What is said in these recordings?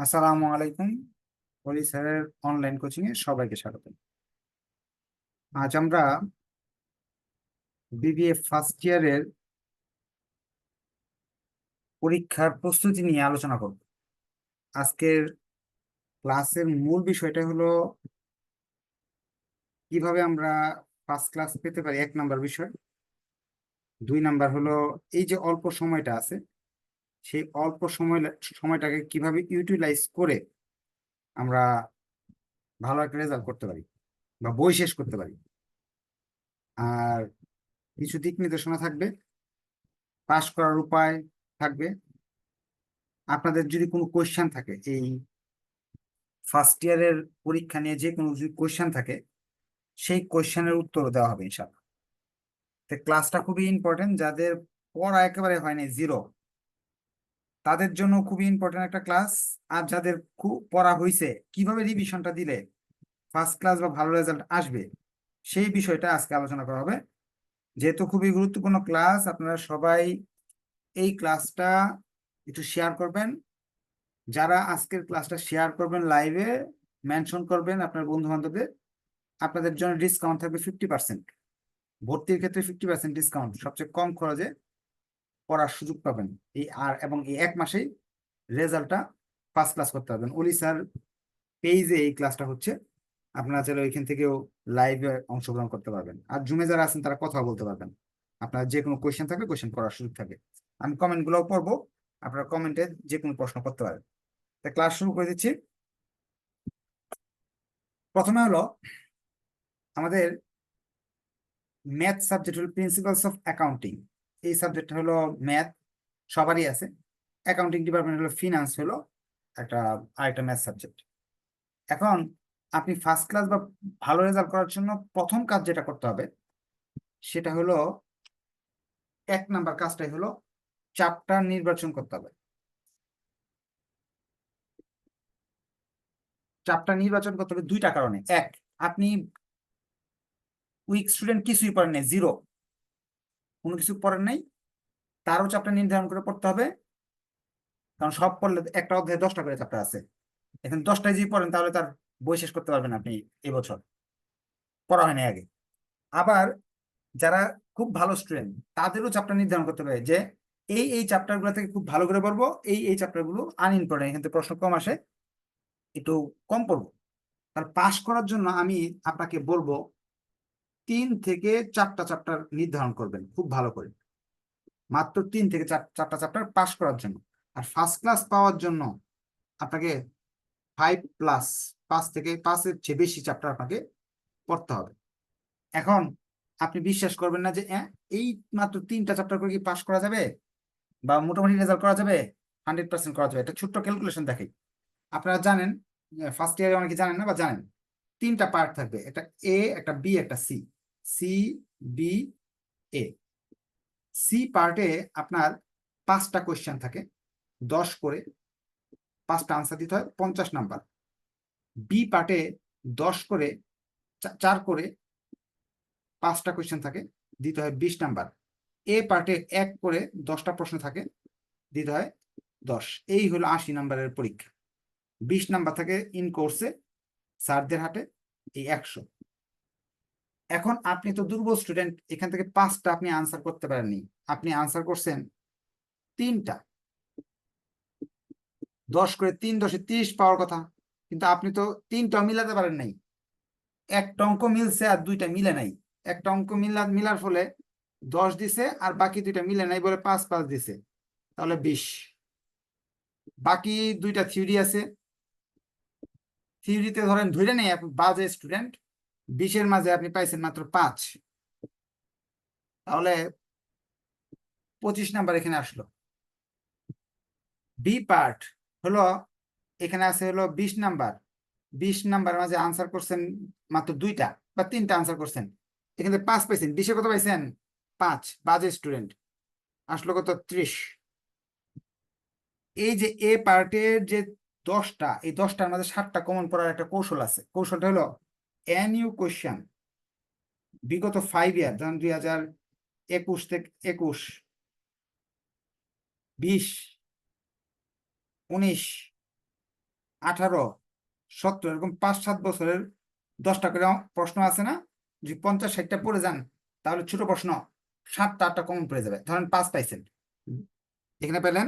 আসসালামু আলাইকুম হলি স্যারের অনলাইন কোচিং এ সবাইকে স্বাগত আজ আমরা বিবিএ ফার্স্ট ইয়ারের পরীক্ষার প্রস্তুতি নিয়ে আলোচনা করব। আজকের ক্লাসের মূল বিষয়টা হলো কীভাবে আমরা ফার্স্ট ক্লাস পেতে পারি, এক নাম্বার বিষয়। দুই নাম্বার হলো এই যে অল্প সময়টা আছে সেই অল্প সময়, সময়টাকে কীভাবে ইউটিলাইজ করে আমরা ভালো একটা রেজাল্ট করতে পারি বা বই শেষ করতে পারি। আর কিছু দিক নির্দেশনা থাকবে পাস করার উপায় থাকবে। আপনাদের যদি কোনো কোয়েশ্চেন থাকে, এই ফার্স্ট ইয়ারের পরীক্ষা নিয়ে যে কোনো যদি কোয়েশ্চেন থাকে, সেই কোয়েশ্চেনের উত্তর দেওয়া হবে ইনশাল্লাহ তো ক্লাসটা খুবই ইম্পর্টেন্ট যাদের পড়া একেবারে হয়নি জিরো তাদের জন্য খুবই ইম্পর্টেন্ট একটা ক্লাস আর যাদের খুব পড়া হয়েছে কীভাবে রিভিশনটা দিলে ফার্স্ট ক্লাস বা ভালো রেজাল্ট আসবে, সেই বিষয়টা আজকে আলোচনা করা হবে। যেহেতু খুবই গুরুত্বপূর্ণ ক্লাস আপনারা সবাই এই ক্লাসটা একটু শেয়ার করবেন। যারা আজকের ক্লাসটা শেয়ার করবেন লাইভে মেনশন করবেন আপনার বন্ধু বান্ধবদের আপনাদের জন্য ডিসকাউন্ট থাকবে ফিফটি পার্সেন্ট ভর্তির ক্ষেত্রে ফিফটি পার্সেন্ট ডিসকাউন্ট সবচেয়ে কম খরচে পড়ার সুযোগ পাবেন। এই আর এবং এই এক মাসেই রেজাল্টটা ফার্স্ট ক্লাস করতে পারবেন। ওলি স্যার পেজে এই ক্লাসটা হচ্ছে, আপনারা চাইলে ওইখান থেকেও লাইভে অংশগ্রহণ করতে পারবেন। আর জুমে যারা আছেন, তারা কথা বলতে পারবেন। আপনার যে কোনো কোয়েশ্চেন থাকবে কোয়েশ্চেন করার সুযোগ থাকে। আমি কমেন্ট গুলোও পড়ব, আপনারা কমেন্টে যে কোনো প্রশ্ন করতে পারেন। তা ক্লাস শুরু করে দিচ্ছি। প্রথমে হলো আমাদের ম্যাথ সাবজেক্ট হলো প্রিন্সিপালস অফ অ্যাকাউন্টিং এই সাবজেক্ট হলো ম্যাথ সবারই আছে। অ্যাকাউন্টিং ডিপার্টমেন্ট হলো ফিনান্স হলো, একটা, আরেকটা ম্যাথ সাবজেক্ট এখন আপনি ফার্স্ট ক্লাস বা ভালো রেজাল্ট করার জন্য প্রথম কাজ যেটা করতে হবে, সেটা হলো এক নাম্বার কাজটাই হলো চ্যাপ্টার নির্বাচন করতে হবে। চ্যাপ্টার নির্বাচন করতে হবে দুইটা কারণে। এক, আপনি উইক স্টুডেন্ট কিছুই পারেন জিরো কোনো কিছু পড়েন নাই, তারও চ্যাপ্টার নির্ধারণ করে পড়তে হবে। কারণ সব পড়লে একটা অধ্যায়ে দশটা করে চ্যাপ্টার আছে। এখন দশটায় যদি পড়েন, তাহলে তার বই শেষ করতে পারবেন আপনি এবছর পড়া হয়নি আগে। আবার যারা খুব ভালো স্টুডেন্ট তাদেরও চ্যাপ্টার নির্ধারণ করতে হবে যে, এই এই চ্যাপ্টারগুলো থেকে খুব ভালো করে পড়ব, এই এই চ্যাপ্টারগুলো আনইম্পর্টেন্ট এখান থেকে প্রশ্ন কম আসে, একটু কম পড়ব। তার পাস করার জন্য আমি আপনাকে বলব তিন থেকে চারটা চ্যাপ্টার নির্ধারণ করবেন, খুব ভালো করে। মাত্র তিন থেকে চারটা চ্যাপ্টার পাস করার জন্য। আর ফার্স্ট ক্লাস পাওয়ার জন্য আপনাকে ফাইভ প্লাস পাঁচ থেকে পাঁচের চেয়ে বেশি চ্যাপ্টার আপনাকে পড়তে হবে। এখন আপনি বিশ্বাস করবেন না যে এই মাত্র তিনটা চ্যাপ্টার করে কি পাস করা যাবে? বা মোটামুটি রেজাল্ট করা যাবে? হান্ড্রেড পার্সেন্ট করা যাবে? একটা ছোট্ট ক্যালকুলেশন দেখে আপনারা জানেন ফার্স্ট ইয়ারে অনেকে জানেন না, বা জানেন, তিনটা পার্ট থাকবে, একটা এ একটা বি একটা C C B A C পার্টে আপনার পাঁচটা কোয়েশ্চেন থাকে, দশ করে পাঁচটা আনসার দিতে হয়, পঞ্চাশ নাম্বার বি পার্টে দশ করে চার করে পাঁচটা কোয়েশ্চেন থাকে, দিতে হয় বিশ নাম্বার এ পার্টে এক করে দশটা প্রশ্ন থাকে, দিতে হয় দশ। এই হলো আশি নাম্বারের পরীক্ষা। বিশ নাম্বার থাকে ইন কোর্সে স্যারদের হাটে এই একশো। এখন আপনি তো দুর্বল স্টুডেন্ট এখান থেকে পাঁচটা আপনি আনসার করতে পারেননি। আপনি আনসার করছেন তিনটা। দশ করে তিন দশে তিরিশ পাওয়ার কথা, কিন্তু আপনি তো তিনটা মিলাতে পারেন নাই। একটা অঙ্ক মিলছে আর দুইটা মিলে নাই। একটা অঙ্ক মিলা, মিলার ফলে দশ দিছে আর বাকি দুইটা মিলে নাই বলে পাঁচ পাঁচ দিছে। তাহলে বিশ। বাকি দুইটা থিওরি আছে। থিওরিতে ধরেন ধরে নেই বাজে স্টুডেন্ট বিশের মাঝে আপনি পাইছেন মাত্র পাঁচ। তাহলে পঁচিশ নাম্বার এখানে আসলো। বি পার্ট হলো, এখানে আছে হলো বিশ নাম্বার। বিশ নাম্বার মাঝে আনসার করছেন মাত্র দুইটা বা তিনটা আনসার করছেন। এখানে পাঁচ পাইছেন। বিশে কত পাইছেন? পাঁচ। বাজে স্টুডেন্ট। আসলো কত? ত্রিশ। এই যে এ পার্টের যে দশটা, এই দশটার মাঝে সাতটা কমন পড়ার একটা কৌশল আছে। কৌশলটা হলো ইউ কোয়েশ্চেন বিগত ফাইভ ইয়ার ধরেন দুই হাজার একুশ থেকে একুশ, বিশ, উনিশ, আঠারো, সত্তর, এরকম পাঁচ, সাত বছরের দশটা করে প্রশ্ন আছে না? যদি পঞ্চাশ, ষাটটা পড়ে যান, তাহলে ছোট প্রশ্ন, সাতটা, আটটা কমন পড়ে যাবে। ধরেন পাঁচ পাইছেন। এখানে পেলেন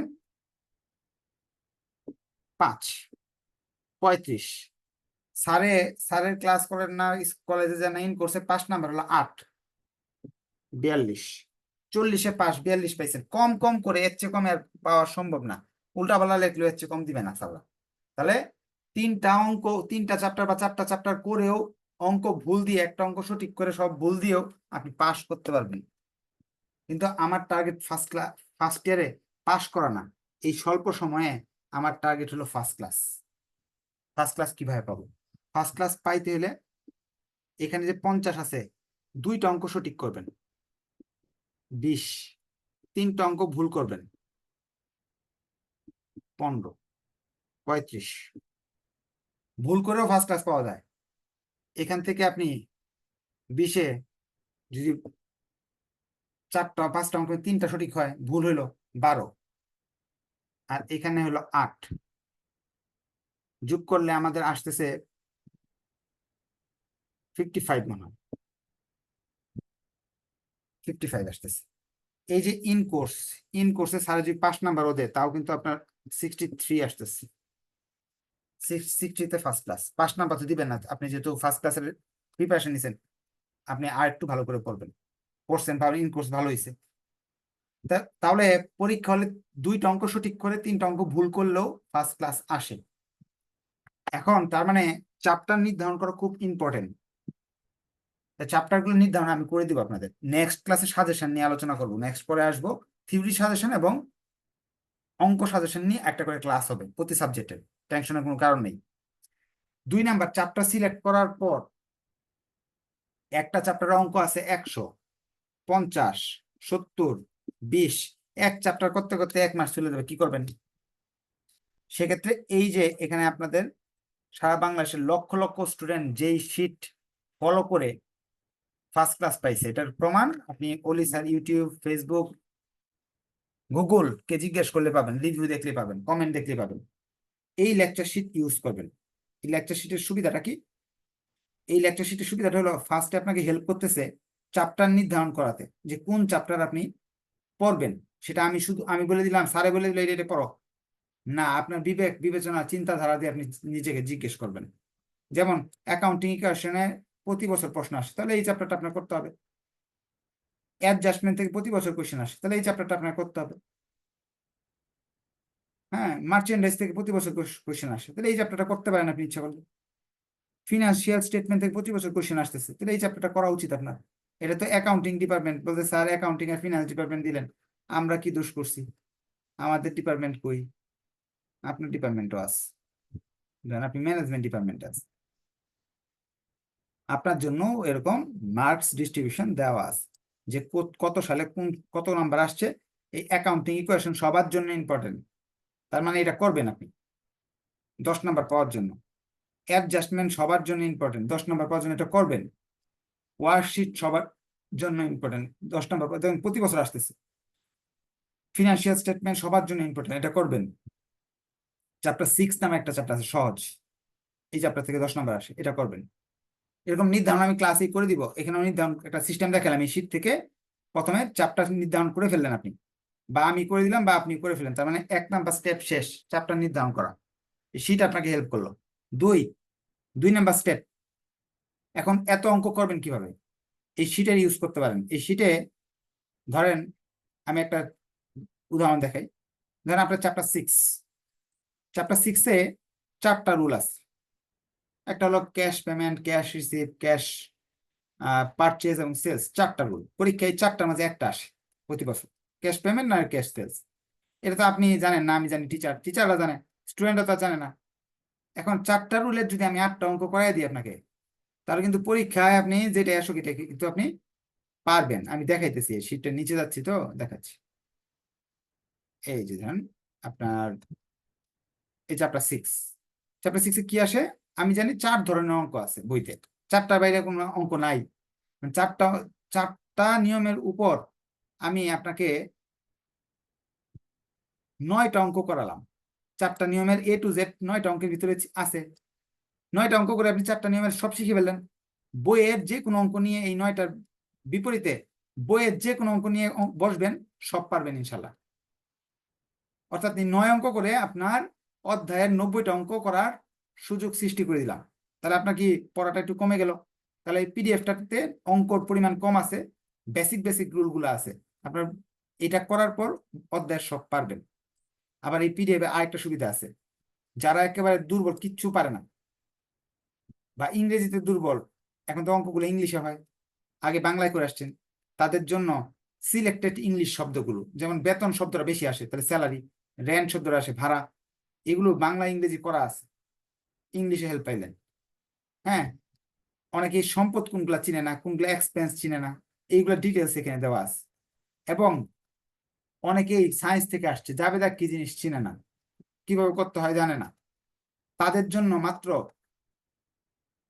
পাঁচ, পঁয়ত্রিশ স্যারে, স্যারের ক্লাস করেন না কলেজে যান ইন করছে পাঁচ নাম্বার হলো আট। বিয়াল্লিশ। চল্লিশে পাস, বিয়াল্লিশ পাইছেন। কম কম করে, এর চেয়ে কম পাওয়া সম্ভব না। উল্টা পাল্টা লেখলেও এর চেয়ে কম দিবে না সাল্লাহ তাহলে তিনটা অঙ্ক, তিনটা চ্যাপ্টার বা চারটা চ্যাপ্টার করেও অঙ্ক ভুল দিয়ে, একটা অঙ্ক সঠিক করে সব ভুল দিয়েও আপনি পাস করতে পারবেন। কিন্তু আমার টার্গেট ফার্স্ট ক্লাস ফার্স্ট ইয়ারে পাস করা না। এই স্বল্প সময়ে আমার টার্গেট হলো ফার্স্ট ক্লাস ফার্স্ট ক্লাস কীভাবে পাবো? ফার্স্ট ক্লাস পাইতে হলে এখানে যে পঞ্চাশ আছে, দুইটা অঙ্ক সঠিক করবেন। বিশ, তিনটা অঙ্ক ভুল করবেন। পনেরো, পঁয়ত্রিশ। ভুল করেও ফার্স্ট ক্লাস পাওয়া যায়। এখান থেকে আপনি বিশে যদি চারটা, পাঁচটা অঙ্ক তিনটা সঠিক হয়, ভুল হইল বারো। আর এখানে হলো আট। যোগ করলে আমাদের আসতেছে ফিফটি ফাইভ মনে হয়। ফিফটি ফাইভ আসতেছে। এই যে ইন কোর্স ইন কোর্সে স্যার যদি পাঁচ নাম্বার ওদের তাও কিন্তু আপনার সিক্সটি থ্রি আসতেছে সিক্সটিতে ফার্স্ট ক্লাস পাঁচ নাম্বার তো দিবেন না, আপনি যেহেতু ফার্স্ট ক্লাসের প্রিপারেশন নিছেন, আপনি আর একটু ভালো করে পড়বেন। পড়ছেন ভালো ইন কোর্স ভালো হয়েছে তাহলে পরীক্ষা হলে দুইটা অঙ্ক সঠিক করে তিনটা অঙ্ক ভুল করলেও ফার্স্ট ক্লাস আসে। এখন তার মানে চ্যাপ্টার নির্ধারণ করা খুব ইম্পর্টেন্ট চ্যাপ্টারগুলো নির্ধারণ আমি করে দিব আপনাদের। নেক্সট ক্লাসে সাজেশন নিয়ে আলোচনা করব। নেক্সট পরে আসব। থিওরি সাজেশন এবং অঙ্ক সাজেশন নিয়ে একটা করে ক্লাস হবে প্রতি সাবজেক্টের টেনশনের কোনো কারণ নেই। দুই নাম্বার চ্যাপ্টার সিলেক্ট করার পর একটা চ্যাপ্টারের অঙ্ক আছে একশো, পঞ্চাশ, সত্তর, বিশ। এক চ্যাপ্টার করতে করতে এক মাস চলে যাবে। কি করবেন? সেক্ষেত্রে এই যে এখানে আপনাদের সারা বাংলাদেশের লক্ষ লক্ষ স্টুডেন্ট যেই শিট ফলো করে ফার্স্ট ক্লাস পাইছে। এটার প্রমাণ আপনি অলি স্যার, ইউটিউব, ফেসবুক, গুগল কে জিজ্ঞেস করলে পাবেন রিভিউ দেখলে পাবেন কমেন্ট দেখলে পাবেন। এই লেকচার শিট ইউজ করবেন। এই লেকচার শিটের সুবিধাটা কি? এই লেকচার শিটের সুবিধাটা হলো ফার্স্টে আপনাকে হেল্প করতেছে চ্যাপ্টার নির্ধারণ করাতে, যে কোন চ্যাপ্টার আপনি পড়বেন। সেটা আমি শুধু, আমি বলে দিলাম, স্যারে বলে দিলে, এটা পড়ো। না, আপনার বিবেক, বিবেচনা, চিন্তাধারা দিয়ে আপনি নিজেকে জিজ্ঞেস করবেন। যেমন অ্যাকাউন্টিং ইকুয়েশনে প্রতি বছর প্রশ্ন আসে। তাহলে এই চ্যাপ্টারটা আপনার করতে হবে। অ্যাডজাস্টমেন্ট থেকে প্রতি বছর কোয়েশ্চেন আসে। তাহলে এই চ্যাপ্টারটা আপনার করতে হবে। হ্যাঁ মার্চেন্ডাইজ থেকে প্রতি বছর কোয়েশ্চেন আসে। তাহলে এই চ্যাপ্টারটা করতে পারেন আপনি ইচ্ছা করলে। ফিনান্সিয়াল স্টেটমেন্ট থেকে প্রতি বছর কোয়েশ্চেন আসতেছে। তাহলে এই চ্যাপ্টারটা করা উচিত আপনার। এটা তো অ্যাকাউন্টিং ডিপার্টমেন্ট বলতে স্যার অ্যাকাউন্টিং আর ফিনান্স ডিপার্টমেন্ট দিলেন। আমরা কি দোষ করছি? আমাদের ডিপার্টমেন্ট কই? আপনার ডিপার্টমেন্টও আছে। আপনি ম্যানেজমেন্ট ডিপার্টমেন্ট আছে আপনার জন্য এরকম মার্কস ডিস্ট্রিবিউশন দেওয়া আছে। যে কত- সালে কোন, কত নাম্বার আসছে, এই অ্যাকাউন্টিং ইকুয়েশন সবার জন্য ইম্পর্টেন্ট তার মানে এটা করবেন আপনি। দশ নাম্বার পাওয়ার জন্য। অ্যাডজাস্টমেন্ট সবার জন্য ইম্পর্টেন্ট দশ নাম্বার পাওয়ার জন্য এটা করবেন। ওয়ার্কশিট সবার জন্য ইম্পর্টেন্ট দশ নাম্বার দেখুন, প্রতি বছর আসতেছে। ফিনান্সিয়াল স্টেটমেন্ট সবার জন্য ইম্পর্টেন্ট এটা করবেন। চ্যাপ্টার সিক্স নামে একটা চ্যাপ্টার আছে, সহজ। এই চ্যাপ্টার থেকে দশ নাম্বার আসে। এটা করবেন। এরকম নির্ধারণ আমি ক্লাসে করে দিব। এখানেও নির্ধারণ একটা সিস্টেম দেখালাম এই শীট থেকে। প্রথমে চ্যাপ্টার নির্ধারণ করে ফেললেন আপনি। বা আমি করে দিলাম বা আপনি করে ফেলেন তার মানে এক নাম্বার স্টেপ শেষ চ্যাপ্টার নির্ধারণ করা। এই শীট আপনাকে হেল্প করল। দুই দুই নাম্বার স্টেপ এখন এত অঙ্ক করবেন কীভাবে? এই শীটের ইউজ করতে পারেন। এই শীটে ধরেন, আমি একটা উদাহরণ দেখাই। ধরেন আপনার চ্যাপ্টার সিক্স চ্যাপ্টার সিক্সে চারটা রুল আছে। একটা হলো cash payment cash receive cash purchase এবং সেলস চারটা রুল পরীক্ষায় চারটার মাঝে একটা আসে প্রতি বছর। ক্যাশ পেমেন্ট না ক্যাশ সেলস এটা তো আপনি জানেন না, আমি জানি টিচার টিচাররা জানে স্টুডেন্টরা তো জানে না। এখন চারটা রুলের যদি আমি আটটা অঙ্ক করাই দিই আপনাকে, তাহলে কিন্তু পরীক্ষায় আপনি যেটা আসো এটা কিন্তু আপনি পারবেন। আমি দেখাইতেছি শীটটা নিচে যাচ্ছি তো, দেখাচ্ছি। এই যে ধরেন, আপনার, এই চ্যাপ্টার সিক্স চ্যাপ্টার সিক্সে কি আসে? আমি জানি চার ধরনের অঙ্ক আছে বইতে। চারটার বাইরে কোনো অঙ্ক নাই। চারটা চারটা নিয়মের উপর আমি আপনাকে নয়টা অঙ্ক করালাম। চারটা নিয়মের এ টু জেড নয়টা অঙ্কের ভিতরে আছে। নয়টা অঙ্ক করে আপনি চারটা নিয়মের সব শিখে ফেললেন। বইয়ের যে কোনো অঙ্ক নিয়ে এই নয়টার বিপরীতে বইয়ের যে কোনো অঙ্ক নিয়ে বসবেন, সব পারবেন ইনশাল্লাহ। অর্থাৎ নয় অঙ্ক করে আপনার অধ্যায়ের নব্বইটা অঙ্ক করার সুযোগ সৃষ্টি করে দিলাম। তাহলে আপনার কি পড়াটা একটু কমে গেল? তাহলে এই পিডিএফটাতে অঙ্কর পরিমাণ কম আছে বেসিক বেসিক রুলগুলো আছে। আপনার এটা করার পর অধ্যায় সব পারবেন। আবার এই পিডিএফ আরেকটা সুবিধা আছে। যারা একেবারে দুর্বল, কিচ্ছু পারে না, বা ইংরেজিতে দুর্বল, এখন তো অঙ্কগুলো ইংলিশে হয়, আগে বাংলায় করে আসছেন, তাদের জন্য সিলেক্টেড ইংলিশ শব্দগুলো, যেমন বেতন শব্দটা বেশি আসে, তাহলে স্যালারি রেন্ট শব্দটা আসে, ভাড়া, এগুলো বাংলা, ইংরেজি করা আছে। ইংলিশে হেল্প পাইলেন। হ্যাঁ? অনেকে সম্পদ কোনগুলা চিনে না, কোনগুলা এক্সপেন্স চিনে না, এইগুলো ডিটেলস এখানে দেওয়া আছে। এবং অনেকেই সায়েন্স থেকে আসছে জাবেদা কি জিনিস চিনে না, কীভাবে করতে হয় জানে না। তাদের জন্য মাত্র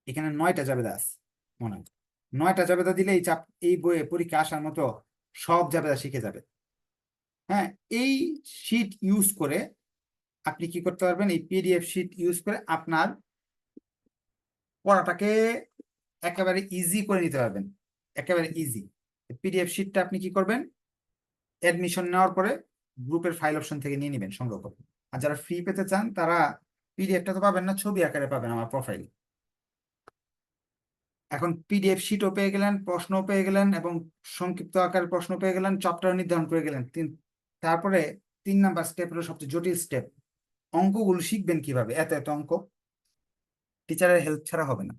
এখানে নয়টা জাবেদা আছে, মনে হয়। নয়টা জাবেদা দিলেই চাপ, এই বইয়ে পরীক্ষা আসার মতো সব জাবেদা শিখে যাবে। হ্যাঁ এই শিট ইউজ করে আপনি কি করতে পারবেন? এই পিডিএফ শিট ইউজ করে আপনার পড়াটাকে একেবারে ইজি করে নিতে পারবেন। একেবারে ইজি পিডিএফ শিটটা আপনি কি করবেন? অ্যাডমিশন নেওয়ার পরে গ্রুপের ফাইল অপশন থেকে নিয়ে নেবেন সংগ্রহ করবেন আর যারা ফ্রি পেতে চান, তারা পিডিএফটা তো পাবেন না, ছবি আকারে পাবেন আমার প্রোফাইল এখন পিডিএফ শিটও পেয়ে গেলেন, প্রশ্নও পেয়ে গেলেন এবং সংক্ষিপ্ত আকারের প্রশ্ন পেয়ে গেলেন চ্যাপ্টার নির্ধারণ করে গেলেন। তিন তারপরে তিন নাম্বার স্টেপ হলো সবচেয়ে জটিল স্টেপ অঙ্কগুলো শিখবেন কীভাবে? এত এত অঙ্ক। টিচারের হেল্প ছাড়া হবে না।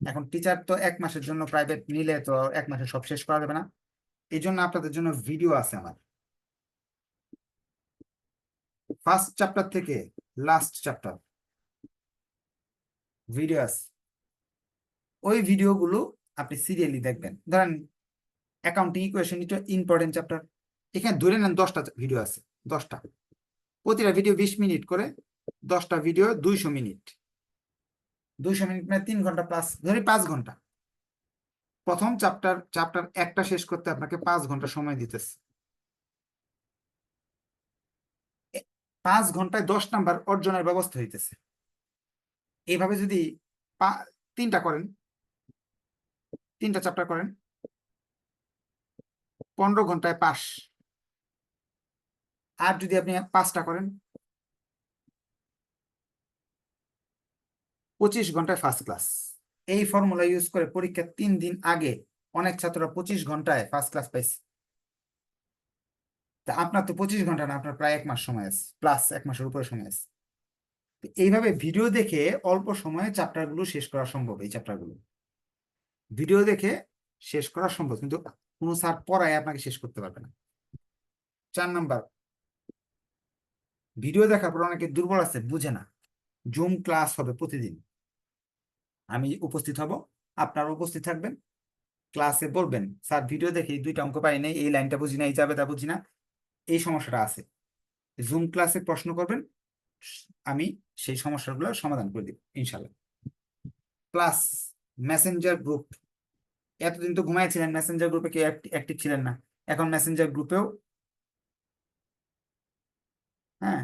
এখন টিচার তো এক মাসের জন্য প্রাইভেট নিলে তো এক মাসে সব শেষ করা যাবে না। এই জন্য আপনাদের জন্য ভিডিও আছে আমার। ফার্স্ট চ্যাপ্টার থেকে লাস্ট চ্যাপ্টার ভিডিও আছে। ওই ভিডিওগুলো আপনি সিরিয়ালি দেখবেন। ধরেন অ্যাকাউন্টিং ইকুয়েশন ইম্পর্টেন্ট চ্যাপ্টার এখানে ধরে নেন দশটা ভিডিও আছে। দশটা। প্রতিটা ভিডিও বিশ মিনিট করে, দশটা ভিডিও দুইশো মিনিট। দুইশো মিনিট মানে তিন ঘণ্টা প্লাস ধরি পাঁচ ঘণ্টা। প্রথম চ্যাপ্টার চ্যাপ্টার একটা শেষ করতে আপনাকে পাঁচ ঘণ্টা সময় দিতেছে। পাঁচ ঘন্টায় দশ নাম্বার অর্জনের ব্যবস্থা হইতেছে। এইভাবে যদি তিনটা করেন, তিনটা চ্যাপ্টার করেন, পনেরো ঘন্টায় পাস আর যদি আপনি পাঁচটা করেন, পঁচিশ ঘন্টায় ফার্স্ট ক্লাস এই ফর্মুলা ইউজ করে পরীক্ষার তিন দিন আগে অনেক ছাত্ররা পঁচিশ ঘন্টায় ফার্স্ট ক্লাস পাইছে। তা আপনার তো পঁচিশ ঘণ্টা না, আপনার প্রায় এক মাস সময় আছে প্লাস এক মাসের উপরে সময় আছে। এইভাবে ভিডিও দেখে অল্প সময়ে চ্যাপ্টারগুলো শেষ করা সম্ভব, এই চ্যাপ্টারগুলো ভিডিও দেখে শেষ করা সম্ভব, কিন্তু কোনো স্যার পড়ায় আপনাকে শেষ করতে পারবে না। চার নাম্বার ভিডিও দেখার পর অনেকে দুর্বল আছে, বুঝে না। জুম ক্লাস হবে প্রতিদিন। আমি উপস্থিত হব আপনারা উপস্থিত থাকবেন, ক্লাসে বলবেন, স্যার, ভিডিও দেখে, দুইটা অঙ্ক পাই নাই, এই লাইনটা বুঝি না এই যাবে তা বুঝি না। এই সমস্যাটা আছে। জুম ক্লাসে প্রশ্ন করবেন, আমি সেই সমস্যাগুলো সমাধান করে দিব ইনশাল্লাহ প্লাস মেসেঞ্জার গ্রুপ। এতদিন তো ঘুমাইছিলেন মেসেঞ্জার গ্রুপে কেউ অ্যাক্টিভ ছিলেন না। এখন মেসেঞ্জার গ্রুপেও হ্যাঁ?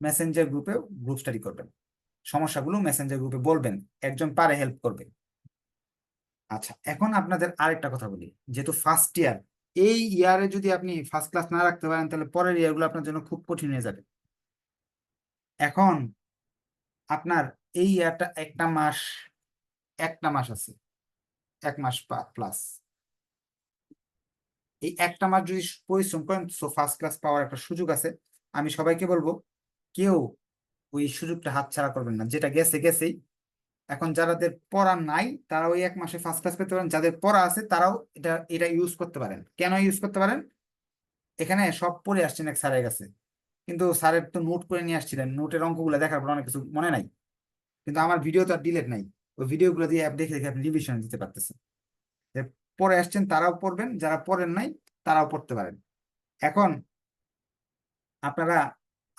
মেসেঞ্জার গ্রুপে গ্রুপ স্টাডি করবেন। সমস্যাগুলো মেসেঞ্জার গ্রুপে বলবেন, একজন পারে হেল্প করবে। আচ্ছা এখন আপনাদের আরেকটা কথা বলি। যেহেতু ফার্স্ট ইয়ার এই ইয়ারে যদি আপনি ফার্স্ট ক্লাস না রাখতে পারেন, তাহলে পরের ইয়ারগুলো আপনার জন্য খুব কঠিন হয়ে যাবে। এখন আপনার এই ইয়ারটা একটা মাস একটা মাস আছে, এক মাস প্লাস এই একটা মাস যদি পরিশ্রম করেন সো ফার্স্ট ক্লাস পাওয়ার একটা সুযোগ আছে। আমি সবাইকে বলব, কেউ ওই সুযোগটা হাতছাড়া করবেন না। যেটা গেছে, গেছেই। এখন যাদের পড়া নাই, তারা ওই এক মাসে ফার্স্ট ক্লাস পেতে পারেন। যাদের পড়া আছে, তারাও এটা এটা ইউজ করতে পারেন। কেন ইউজ করতে পারেন? এখানে সব পড়ে আসছেন এক স্যারের কাছে। কিন্তু স্যারের তো নোট করে নিয়ে আসছিলেন। নোটের অঙ্কগুলো দেখার পর অনেক কিছু মনে নাই। কিন্তু আমার ভিডিও তো আর ডিলেট নাই। ওই ভিডিওগুলো দিয়ে অ্যাপ দেখে দেখে আপনি রিভিশন দিতে পারতেছেন। পরে আসছেন, তারাও পড়বেন। যারা পড়েন নাই, তারাও পড়তে পারেন। এখন আপনারা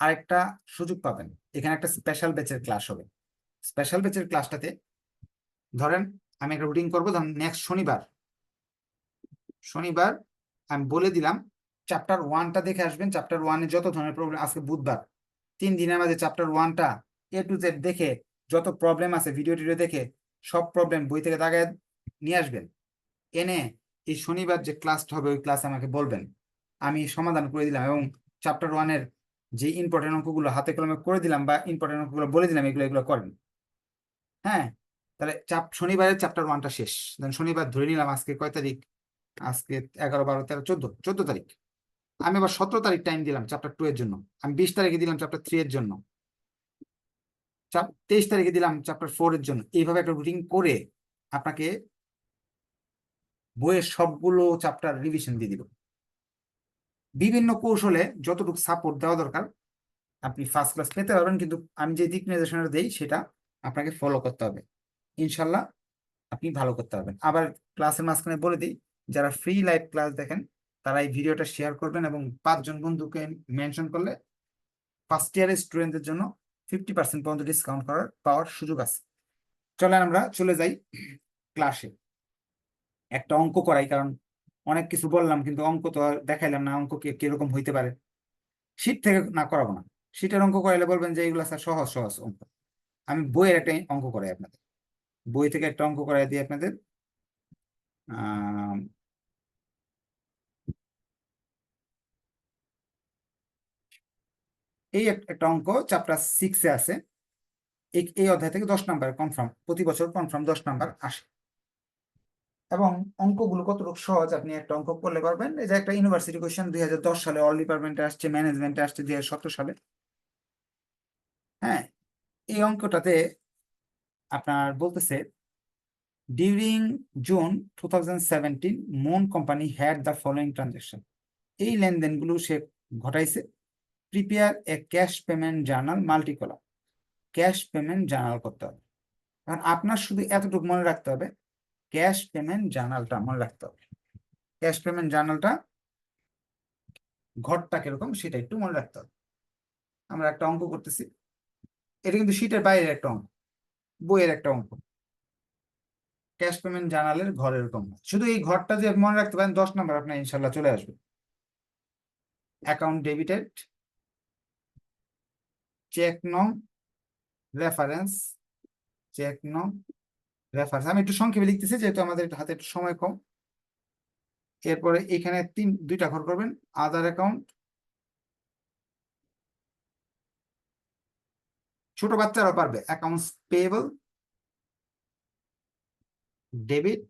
আরেকটা সুযোগ পাবেন। এখানে একটা স্পেশাল ব্যাচের ক্লাস হবে। স্পেশাল ব্যাচের ক্লাসটাতে ধরেন আমি একটা রুটিন করব, ধরেন নেক্সট শনিবার। শনিবার আমি বলে দিলাম চ্যাপ্টার ওয়ানটা দেখে আসবেন। চ্যাপ্টার ওয়ানে যত ধরনের প্রবলেম আজকে বুধবার। তিন দিনের মাঝে চ্যাপ্টার ওয়ানটা এ টু জেড দেখে, যত প্রবলেম আছে ভিডিও টিডিও দেখে, সব প্রবলেম বই থেকে দাগায় নিয়ে আসবেন। এনে এই শনিবার যে ক্লাসটা হবে, ওই ক্লাসে আমাকে বলবেন। আমি সমাধান করে দিলাম এবং চ্যাপ্টার ওয়ানের যে ইম্পর্টেন্ট অঙ্কগুলো হাতে কলমে করে দিলাম বা ইম্পর্টেন্ট অঙ্কগুলো বলে দিলাম, এগুলো এগুলো করেন। হ্যাঁ? তাহলে চাপ, শনিবারের চ্যাপ্টার ওয়ানটা শেষ। দেন শনিবার ধরে নিলাম আজকে কয় তারিখ? আজকে এগারো, বারো, তেরো, চোদ্দ চোদ্দ তারিখ। আমি আবার সতেরো তারিখ টাইম দিলাম চ্যাপ্টার টু এর জন্য। আমি বিশ তারিখে দিলাম চ্যাপ্টার থ্রি এর জন্য। তেইশ তারিখে দিলাম চ্যাপ্টার ফোর এর জন্য। এইভাবে একটা রুটিন করে আপনাকে বইয়ের সবগুলো চ্যাপ্টার রিভিশন দিয়ে দিব। বিভিন্ন কৌশলে যতটুকু সাপোর্ট দেওয়া দরকার, আপনি ফার্স্ট ক্লাস পেতে পারবেন, কিন্তু আমি যে দিক নির্দেশনা দিই, সেটা আপনাকে ফলো করতে হবে। ইনশাল্লাহ আপনি ভালো করতে পারবেন। আবার ক্লাসের মাঝখানে বলে দিই, যারা ফ্রি লাইভ ক্লাস দেখেন, তারা এই ভিডিওটা শেয়ার করবেন এবং পাঁচজন বন্ধুকে মেনশন করলে ফার্স্ট ইয়ারের স্টুডেন্টদের জন্য ফিফটি পার্সেন্ট পর্যন্ত ডিসকাউন্ট করার, পাওয়ার সুযোগ আছে। চলেন আমরা চলে যাই ক্লাসে একটা অঙ্ক করাই, কারণ অনেক কিছু বললাম, কিন্তু অঙ্ক তো দেখাইলাম না, অঙ্ক কীরকম হইতে পারে? শীট থেকে না করাবো না। শীটের অঙ্ক করাইলে বলবেন যে এগুলো স্যার সহজ সহজ অঙ্ক। আমি বইয়ের একটা অঙ্ক করাই আপনাদের। বই থেকে একটা অঙ্ক করাই দিই আপনাদের। এই একটা অঙ্ক চ্যাপ্টার সিক্সে আছে। এই অধ্যায় থেকে দশ নাম্বার কনফার্ম। প্রতি বছর কনফার্ম দশ নাম্বার আসে। এবং অঙ্কগুলো কতটুকু সহজ আপনি একটা অঙ্ক করলে পারবেন। এই যে একটা ইউনিভার্সিটি কোয়েশ্চেন দুই হাজার দশ সালে অল ডিপার্টমেন্টে আসছে ম্যানেজমেন্টে আসছে দুই হাজার সতেরো সালে। হ্যাঁ এই অঙ্কটাতে আপনার বলতেছে during June to Mon company had the following transaction এই লেনদেনগুলো সে ঘটাইছে prepare a cash payment journal multicolour cash payment journal করতে হবে। কারণ আপনার শুধু এতটুকু মনে রাখতে হবে ক্যাশ পেমেন্ট জার্নালটা মনে রাখতে হবে। ক্যাশ পেমেন্ট জার্নালটা ঘরটা কীরকম সেটা একটু মনে রাখতে হবে। আমরা একটা অঙ্ক করতেছি। এটা কিন্তু শীটের বাইরের একটা অঙ্ক, বইয়ের একটা অঙ্ক। ক্যাশ পেমেন্ট জার্নালের ঘর এরকম শুধু এই ঘরটা যে মনে রাখতে পারেন, দশ নম্বর আপনার ইনশাল্লাহ চলে আসবে। অ্যাকাউন্ট ডেবিটেড চেক নং রেফারেন্স চেক নং রেফারেন্স আমি একটু সংক্ষেপে লিখতেছি, যেহেতু আমাদের হাতে একটু সময় কম। এরপরে এখানে তিন, দুইটা ঘর করবেন। আদার অ্যাকাউন্ট ছোট বাচ্চারাও পারবে। Accounts payable debit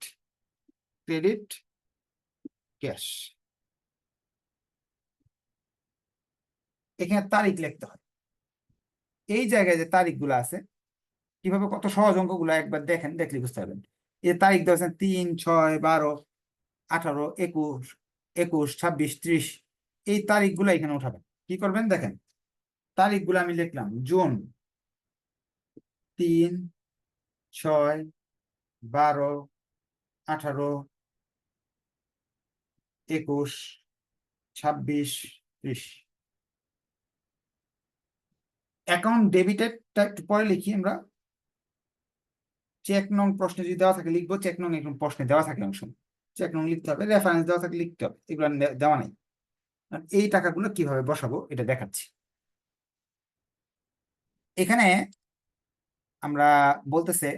credit cash এখানে তারিখ লিখতে হয়। এই জায়গায় যে তারিখগুলো আছে কীভাবে কত সহজ অঙ্কগুলো একবার দেখেন, দেখলে বুঝতে পারবেন। এই তারিখ দেওয়া তিন, ছয়, বারো, আঠারো, একুশ একুশ, ছাব্বিশ, ত্রিশ। এই তারিখগুলো এখানে উঠাবেন। কি করবেন দেখেন? তারিখগুলো আমি লিখলাম, জুন। তিন, ছয়, বারো, আঠারো, একুশ, ছাব্বিশ, ত্রিশ। অ্যাকাউন্ট ডেবিটেডটা একটু পরে লিখি আমরা। চেক নং প্রশ্নে যদি দেওয়া থাকে লিখব চেক নং এরকম প্রশ্নে দেওয়া থাকে অংশ চেক নং লিখতে হবে রেফারেন্স দেওয়া থাকে লিখতে হবে, এগুলো দেওয়া নাই। এই টাকাগুলো কীভাবে বসাবো এটা দেখাচ্ছি। এখানে আমরা বলতেছে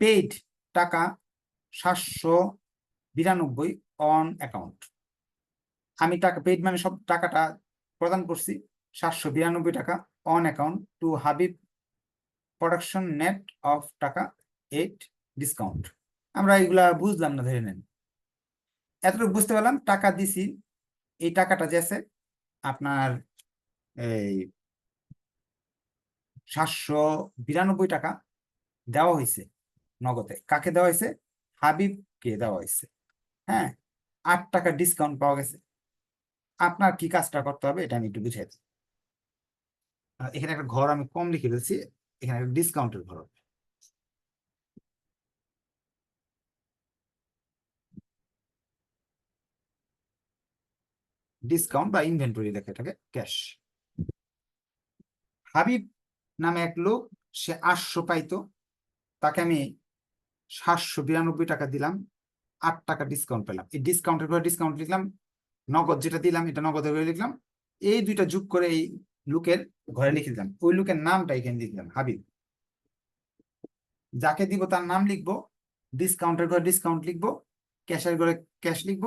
পেইড টাকা সাতশো বিরানব্বই অন অ্যাকাউন্ট আমি টাকা পেইড মানে সব টাকাটা প্রদান করছি, সাতশো বিরানব্বই টাকা on account to Habib production net of টাকা এইট ডিসকাউন্ট আমরা এগুলা বুঝলাম না, ধরে নেন। এতটুকু বুঝতে পারলাম, টাকা দিছি। এই টাকাটা যে আছে, আপনার এই সাতশো বিরানব্বই টাকা দেওয়া হয়েছে নগদে। কাকে দেওয়া হয়েছে? হাবিবকে দেওয়া হয়েছে। হ্যাঁ আট টাকা ডিসকাউন্ট পাওয়া গেছে। আপনার কি কাজটা করতে হবে, এটা আমি একটু বুঝিয়ে দিই। এখানে একটা ঘর আমি কম লিখে দিয়েছি এখানে একটা ডিসকাউন্টের ঘর। হবে। ডিসকাউন্ট বা ইনভেন্টরি দেখে থাকে ক্যাশ হাবিব নামে এক লোক, সে আটশো পাইতো, তাকে আমি সাতশো বিরানব্বই টাকা দিলাম, আট টাকা ডিসকাউন্ট পেলাম। এই ডিসকাউন্টের পরে ডিসকাউন্ট লিখলাম, নগদ যেটা দিলাম, এটা নগদের করে লিখলাম, এই দুইটা যোগ করে এই লুকের ঘরে লিখে দিলাম। ওই লুকের নামটা এখানে লিখলাম হাবিব। যাকে দিব তার নাম লিখব ডিসকাউন্টের ঘরে ডিসকাউন্ট লিখব ক্যাশের ঘরে ক্যাশ লিখব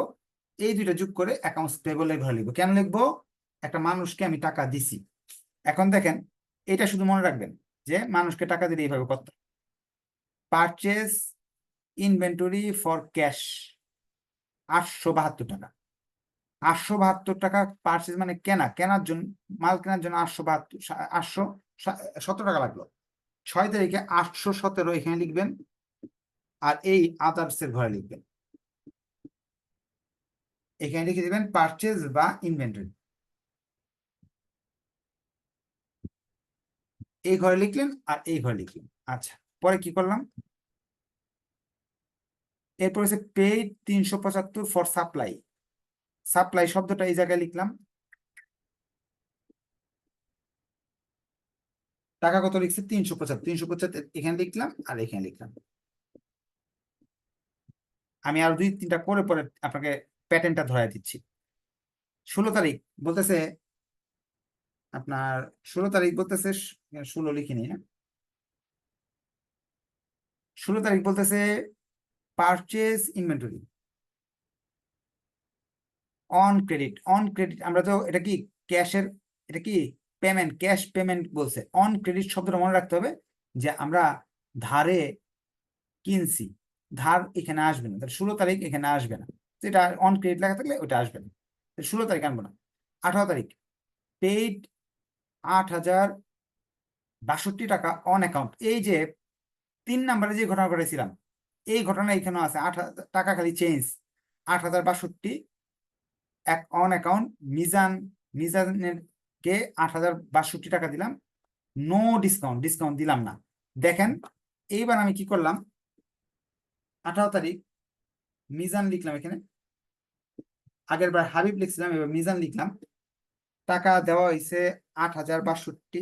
এই দুইটা যোগ করে অ্যাকাউন্টস পেবলের ঘরে লিখব। কেন লিখব? একটা মানুষকে আমি টাকা দিছি। এখন দেখেন, এটা শুধু মনে রাখবেন যে মানুষকে টাকা দিলে এইভাবে করতে পারচেস ইনভেন্টরি ফর ক্যাশ আটশো বাহাত্তর টাকা। আটশো বাহাত্তর টাকা পারচেস মানে কেনা। কেনার জন্য, মাল কেনার জন্য আটশো বাহাত্তর আটশো সতেরো টাকা লাগল। ছয় তারিখে আটশো সতেরো এখানে লিখবেন আর এই আদার্সের ঘরে লিখবেন। এখানে লিখে দিবেন পারচেজ বা ইনভেন্টরি এই ঘরে লিখলেন আর এই ঘরে লিখলেন। আচ্ছা পরে কি করলাম? এরপর হচ্ছে পেইড তিনশো পঁচাত্তর ফর সাপ্লাই সাপ্লাই শব্দটা এই জায়গায় লিখলাম। টাকা কত লিখছে? তিনশো পঁচাত্তর। তিনশো পঁচাত্তর এখানে লিখলাম আর এখানে লিখলাম। আমি আর দুই তিনটা করে পরে আপনাকে প্যাটার্নটা ধরাই দিচ্ছি। ষোলো তারিখ বলতেছে, আপনার ষোলো তারিখ বলতেছে ষোলো লিখিনি না ষোলো তারিখ বলতেছে purchase inventory on credit on credit আমরা তো এটা কি ক্যাশের, এটা কি পেমেন্ট ক্যাশ পেমেন্ট বলছে। অন ক্রেডিট শব্দটা মনে রাখতে হবে যে আমরা ধারে কিনছি, ধার এখানে আসবে না। তাহলে ষোলো তারিখ এখানে আসবে না। যেটা অন ক্রেডিট লেখা থাকলে ওটা আসবে না। ষোলো তারিখ আনব না। আঠারো তারিখ। পেইড আট হাজার বাষট্টি টাকা অন অ্যাকাউন্ট এই যে তিন নাম্বারে যে ঘটনা ঘটেছিলাম, এই ঘটনা এখানেও আছে। আট হাজার, টাকা খালি চেঞ্জ আট হাজার বাষট্টি এক অন অ্যাকাউন্ট মিজান মিজানের কে আট হাজার বাষট্টি টাকা দিলাম। নো ডিসকাউন্ট ডিসকাউন্ট দিলাম না। দেখেন, এইবার আমি কি করলাম? আঠারো তারিখ মিজান লিখলাম এখানে। আগের বার হাবিব লিখছিলাম, এবার মিজান লিখলাম। টাকা দেওয়া হয়েছে আট হাজার বাষট্টি।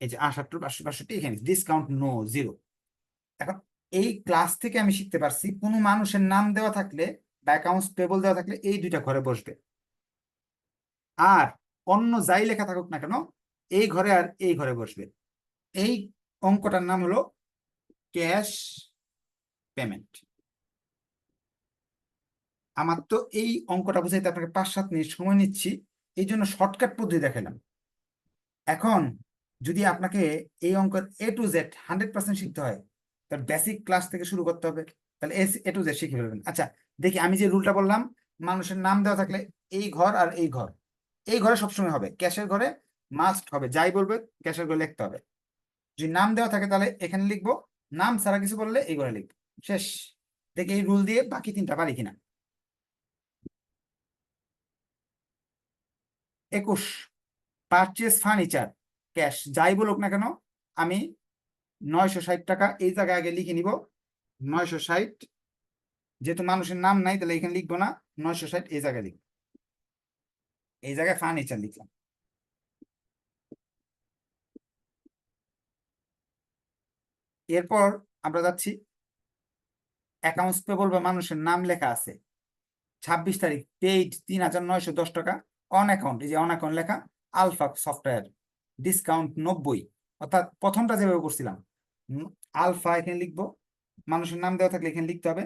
এই যে আটাত্তর পাঁচশো বাষট্টি এখানে ডিসকাউন্ট নো জিরো এখন এই ক্লাস থেকে আমি শিখতে পারছি, কোনো মানুষের নাম দেওয়া থাকলে বা অ্যাকাউন্টস পেবল দেওয়া থাকলে এই দুইটা ঘরে বসবে। আর অন্য যাই লেখা থাকুক না কেন, এই ঘরে আর এই ঘরে বসবে। এই অঙ্কটার নাম হলো ক্যাশ পেমেন্ট আমার তো এই অঙ্কটা বুঝাইতে আপনাকে পাঁচ সাত মিনিট সময় নিচ্ছি, এই জন্য শর্টকাট পদ্ধতি দেখালাম। এখন যদি আপনাকে এই অঙ্কের A to Z hundred percent শিখতে হয় তার বেসিক ক্লাস থেকে শুরু করতে হবে, তাহলে এ টু জেড শিখে ফেলবেন। আচ্ছা দেখি আমি যে রুলটা বললাম, মানুষের নাম দেওয়া থাকলে এই ঘর আর এই ঘর। এই ঘরে সবসময় হবে, ক্যাশের ঘরে মাস্ট হবে, যাই বলবে ক্যাশের ঘরে লিখতে হবে। যদি নাম দেওয়া থাকে তাহলে এখানে লিখব, নাম ছাড়া কিছু বললে এই ঘরে লিখব। শেষ। দেখি এই রুল দিয়ে বাকি তিনটা পারি কিনা। একুশ। পারচেস ফার্নিচার ক্যাশ যাই বলুক না কেন, আমি নয়শো ষাট টাকা এই জায়গায় আগে লিখে নিব। নয়শো ষাট, যেহেতু মানুষের নাম নাই, তাহলে এখানে লিখব না। নয়শো ষাট এই জায়গায় লিখব। এই জায়গায় ফার্নিচার লিখলাম। এরপর আমরা যাচ্ছি। অ্যাকাউন্টস পেবল বা মানুষের নাম লেখা আছে। ছাব্বিশ তারিখ পেইড তিন হাজার নয়শো দশ টাকা। অন অ্যাকাউন্ট এই যে অন অ্যাকাউন্ট লেখা আলফা সফটওয়্যার ডিসকাউন্ট নব্বই। অর্থাৎ প্রথমটা যেভাবে করছিলাম আলফা এখানে লিখব, মানুষের নাম দেওয়া থাকলে এখানে লিখতে হবে।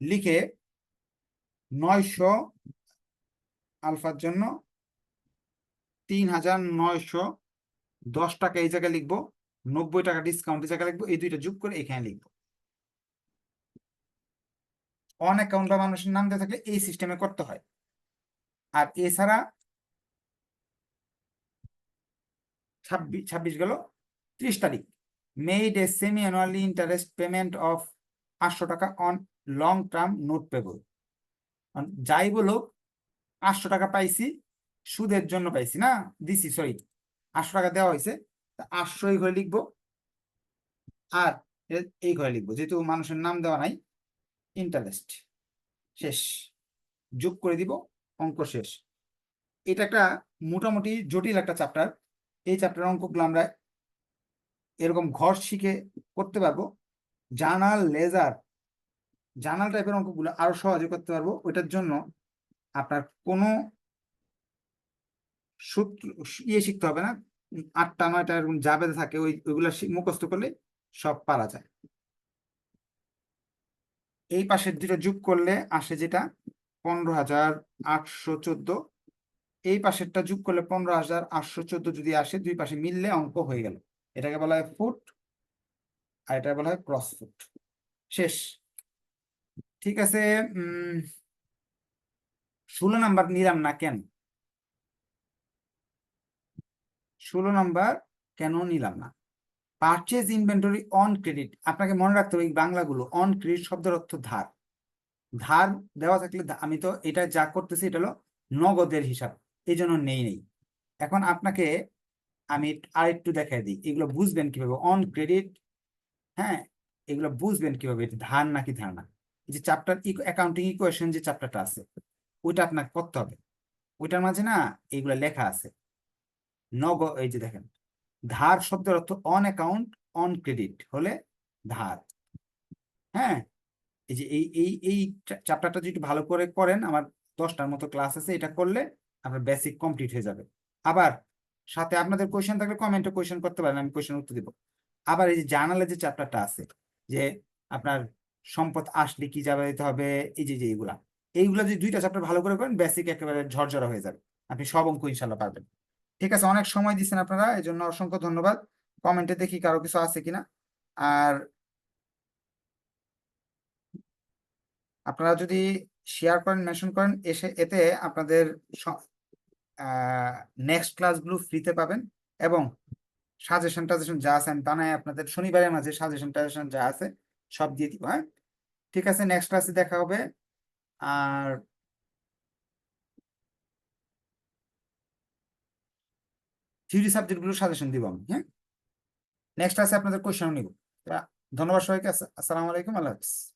লিখে নয়শো আলফার জন্য তিন হাজার নয়শো দশ টাকা এই জায়গায় লিখব, নব্বই টাকা ডিসকাউন্ট এই জায়গায় লিখব, এই দুইটা যোগ করে এখানে লিখব। অন অ্যাকাউন্ট বা মানুষের নাম দেওয়া থাকলে এই সিস্টেমে করতে হয়। আর এছাড়া ছাব্বিশ ছাব্বিশ গেল ত্রিশ তারিখ। Made a semi annually interest payment of আটশো টাকা on long term note payable যাই বলো আটশো টাকা পাইছি, সুদের জন্য পাইছি না, দিছি সরি আটশো টাকা দেওয়া হয়েছে আটশো এই ঘরে লিখব। আর এই ঘরে লিখব, যেহেতু মানুষের নাম দেওয়া নাই ইন্টারেস্ট শেষ, যোগ করে দিব। অঙ্ক শেষ। এটা একটা মোটামুটি জটিল একটা চ্যাপ্টার এই চ্যাপ্টার অঙ্কগুলো আমরা এরকম ঘর শিখে করতে পারব। জার্নাল, লেজার, জার্নাল টাইপের অঙ্কগুলো আরও সহজে করতে পারব। ওইটার জন্য আপনার কোনো সূত্র ইয়ে শিখতে হবে না। আটটা, নয়টা এরকম যাবে থাকে, ওই, ওইগুলা মুখস্থ করলে সব পারা যায়। এই পাশের দুটো যোগ করলে আসে যেটা পনেরো হাজার আটশো চোদ্দ। এই পাশেরটা যোগ করলে পনেরো হাজার আটশো চোদ্দ যদি আসে, দুই পাশে মিললে অঙ্ক হয়ে গেল। এটাকে বলা হয় ফুট আর এটা বলা হয় ক্রস ফুট শেষ। ঠিক আছে ষোলো নাম্বার নিলাম না কেন? ষোলো নাম্বার কেন নিলাম না? পারচেজ ইনভেন্টরি অন ক্রেডিট আপনাকে মনে রাখতে হবে এই বাংলাগুলো অন ক্রেডিট শব্দের অর্থ ধার। ধার দেওয়া থাকলে আমি তো এটা যা করতেছি এটা হলো নগদের হিসাব, এই জন্য নেই নেই। এখন আপনাকে আমি আর একটু দেখাই দিই, এগুলো বুঝবেন কীভাবে অন ক্রেডিট হ্যাঁ এগুলো বুঝবেন কীভাবে ধার নাকি ধার না? যে চ্যাপ্টার অ্যাকাউন্টিং ইকুয়েশন যে চ্যাপ্টারটা আছে, ওইটা আপনাকে করতে হবে। ওইটার মাঝে না এগুলো লেখা আছে, নগ, এই যে দেখেন, ধার শব্দের অর্থ অন অ্যাকাউন্ট অন ক্রেডিট হলে ধার হ্যাঁ? এই যে এই এই এই চ্যাপ্টারটা যদি ভালো করে করেন, আমার দশটার মতো ক্লাস আছে, এটা করলে আপনার বেসিক কমপ্লিট হয়ে যাবে। আবার সাথে আপনাদের কোয়েশ্চেন থাকলে কমেন্টে কোয়েশ্চেন করতে পারেন, আমি কোয়েশ্চেন উত্তর দিব। আবার এই যে জার্নালে যে চ্যাপ্টারটা আছে, যে আপনার সম্পদ আসলে কি যাবে দিতে হবে, এই যে যে এইগুলা এইগুলা যদি দুইটা চ্যাপ্টার ভালো করে করেন বেসিক একেবারে ঝরঝরা হয়ে যাবে। আপনি সব অঙ্ক ইনশাল্লাহ পারবেন। ঠিক আছে, অনেক সময় দিচ্ছেন আপনারা এই জন্য অসংখ্য ধন্যবাদ। কমেন্টে দেখি কারও কিছু আছে কিনা। আর আপনারা যদি শেয়ার করেন মেনশন করেন, এসে এতে আপনাদের নেক্সট ক্লাসগুলো ফ্রিতে পাবেন এবং সাজেশন টাজেশন যা আছে, আমি বানাই আপনাদের শনিবারের মাঝে সাজেশন টাজেশন যা আছে, সব দিয়ে দিব হ্যাঁ? ঠিক আছে নেক্সট ক্লাসে দেখা হবে। আর থিওরি সাবজেক্টগুলো সাজেশন দিব আমি হ্যাঁ? নেক্সট ক্লাসে আপনাদের কোয়েশ্চেন নিব। ধন্যবাদ সবাইকে আসসালামু আলাইকুম, আল্লাহ হাফিজ।